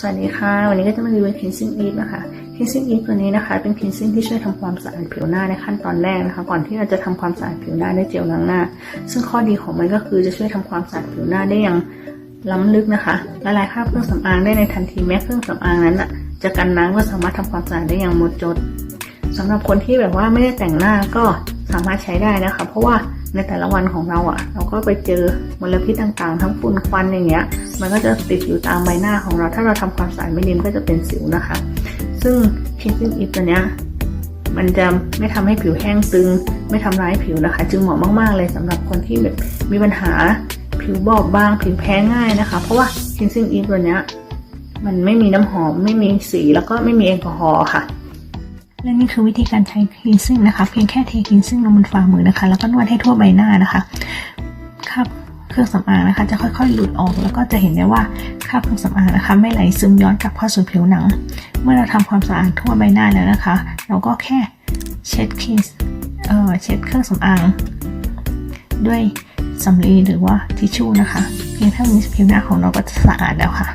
สวัสดีค่ะ วันนี้ก็จะมารีวิว cleansing eve นะคะ cleansing eve ตัวนี้นะคะ เป็น cleansing ที่ช่วยทำความสะอาดผิวหน้าในขั้นตอนแรกนะคะ ก่อนที่เราจะทำความสะอาดผิวหน้าด้วยเจลล้างหน้า ซึ่งข้อดีของมันก็คือจะช่วยทำความสะอาดผิวหน้าได้อย่างล้ำลึกนะคะละลายคราบเครื่องสำอางได้ในทันทีแม้เครื่องสำอางนั้นน่ะจะกันน้ำก็สามารถทำความสะอาดได้อย่างหมดจดสำหรับคนที่แบบว่าไม่ได้แต่งหน้าก็ สามารถใช้ได้นะคะ เพราะว่าในแต่ละวันของเราอะ่ะ เราก็ไปเจอมลพิษต่างๆ ทั้งฝุ่นควันอย่างเงี้ย มันก็จะติดอยู่ตามใบหน้าของเรา ถ้าเราทำความสะอาดไม่ดีมันก็จะเป็นสิวนะคะ ซึ่ง cleansing eve ตัวเนี้ยมันจะไม่ทำให้ผิวแห้งตึง ไม่ทำร้ายผิวนะคะ จึงเหมาะมากๆเลยสำหรับคนที่แบบมีปัญหาผิวบอบบางผิวแพ้ง่ายนะคะ เพราะว่า cleansing eve ตัวเนี้ยมันไม่มีน้ำหอมไม่มีสีแล้วก็ไม่มีแอลกอฮอล์ค่ะ และนี่คือวิธีการใช้ cleansing นะคะ เพียงแค่เท cleansing ลงบนฝ่ามือนะคะ แล้วก็นวดให้ทั่วใบหน้านะคะคราบเครื่องสำอางนะคะ จะค่อยๆ หลุดออก แล้วก็จะเห็นได้ว่าคราบเครื่องสำอางนะคะ ไม่ไหลซึมย้อนกลับเข้าสู่ผิวหนัง เมื่อเราทำความสะอาดทั่วใบหน้าแล้วนะคะ เราก็แค่เช็ดเคสเอ่อเช็ดเครื่องสำอาง ด้วยสำลีหรือว่าทิชชู่นะคะ เพียงเท่านี้ผิวหน้าของเราก็จะสะอาดแล้วค่ะ